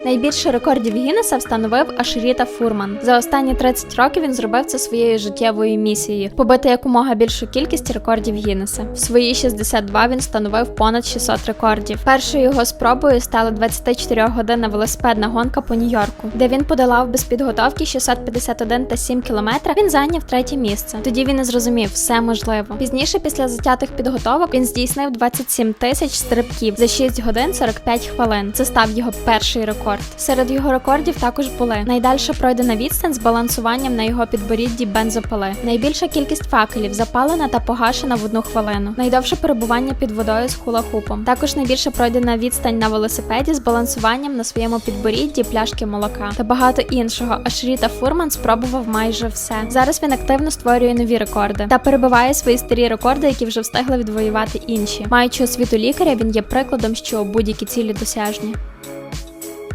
Найбільше рекордів Гіннеса встановив Ашріта Фурман. За останні 30 років він зробив це своєю життєвою місією побити якомога більшу кількість рекордів Гіннеса. В свої 62 він встановив понад 600 рекордів. Першою його спробою стала 24-годинна велосипедна гонка по Нью-Йорку, де він подолав без підготовки 651 та 7 кілометра. Він зайняв третє місце. Тоді він і зрозумів, все можливо. Пізніше, після затятих підготовок, він здійснив 27 тисяч стрибків за 6 годин 45 хвилин. Це став його перший рекорд. Серед його рекордів також були найдальша пройдена відстань з балансуванням на його підборідді бензопили, найбільша кількість факелів запалена та погашена в одну хвилину, найдовше перебування під водою з хула-хупом. Також найбільша пройдена відстань на велосипеді з балансуванням на своєму підборідді пляшки молока та багато іншого. Ашріта Фурман спробував майже все. Зараз він активно створює нові рекорди та перебиває свої старі рекорди, які вже встигли відвоювати інші. Маючи освіту лікаря, він є прикладом, що будь-які цілі досяжні.